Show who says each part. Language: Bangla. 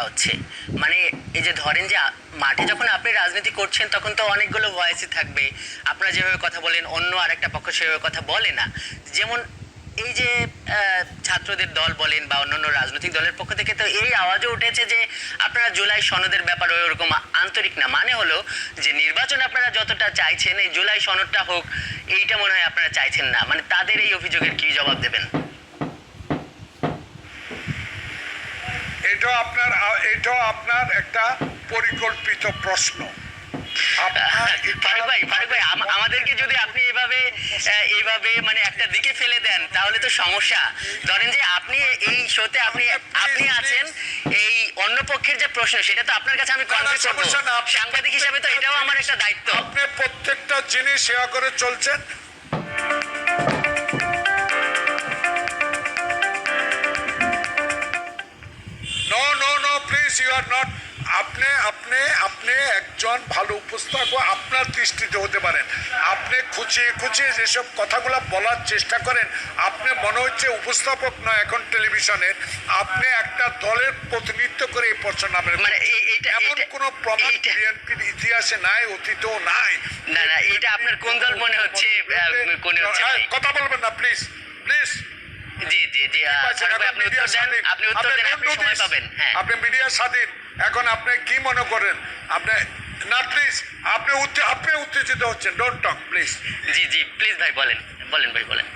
Speaker 1: কথা হচ্ছে। মানে এই যে ধরেন যে মাঠে যখন আপনি রাজনীতি করছেন, তখন তো অনেকগুলো ভয়েসই থাকবে। আপনারা যেভাবে কথা বলেন, অন্য আরেকটা পক্ষ সেভাবে কথা বলে না। যেমন এই যে ছাত্রদের দল বলেন বা অন্যান্য রাজনৈতিক দলের পক্ষ থেকে তো এই আওয়াজও উঠেছে যে আপনারা জুলাই সনদের ব্যাপারে ওরকম আন্তরিক না। মানে হলো যে নির্বাচন আপনারা যতটা চাইছেন, এই জুলাই সনদটা হোক, এইটা মনে হয় আপনারা চাইছেন না। মানে তাদের এই অভিযোগের কি জবাব দেবেন?
Speaker 2: এটাও আপনার এটাও আপনার একটা পরিকল্পিত প্রশ্ন।
Speaker 1: ফারুক ভাই ফারুক ভাই আমাদেরকে যদি আপনি এভাবে আহ, এইভাবে মানে একটা দিকে ফেলে দেন তাহলে তো সমস্যা। ধরেন যে আপনি এই শোতে আপনি আপনি আছেন এই অন্য পক্ষের যে প্রশ্ন সেটা তো আপনার কাছে আমি করব। সাংবাদিক হিসাবে তো এটাও আমার একটা দায়িত্ব।
Speaker 2: আপনি প্রত্যেকটা জিনিস সেবা করে চলছেন প্লিজ ইউ আর নট আপনি আপনি আপনি একজন ভালো উপস্থাপক আপনার দৃষ্টিতে হতে পারেন। আপনি খুঁচিয়ে খুঁচিয়ে যেসব কথাগুলো বলার চেষ্টা করেন আপনি মনে হচ্ছে উপস্থাপক নয় এখন টেলিভিশনের আপনি একটা দলের প্রতিনিধিত্ব করে এই প্রশ্ন নামেন।
Speaker 1: মানে
Speaker 2: এমন কোনো প্রমাণ বিএনপির ইতিহাসে নাই অতীতেও নাই।
Speaker 1: না না এটা আপনার কোন দল মনে হচ্ছে
Speaker 2: হ্যাঁ? কথা বলবেন না প্লিজ প্লিজ
Speaker 1: জি আপনি উত্তর দেন আপনি উত্তর দেন আপনি সময় পাবেন হ্যাঁ।
Speaker 2: আপনি মিডিয়া স্বাধীন। এখন আপনি কি মনে করেন? আপনি না প্লিজ আপনি উত্তে- আপনি উত্তেজিত হচ্ছেন। ডোন্ট টক প্লিজ
Speaker 1: জি জি প্লিজ ভাই বলেন বলেন ভাই বলেন।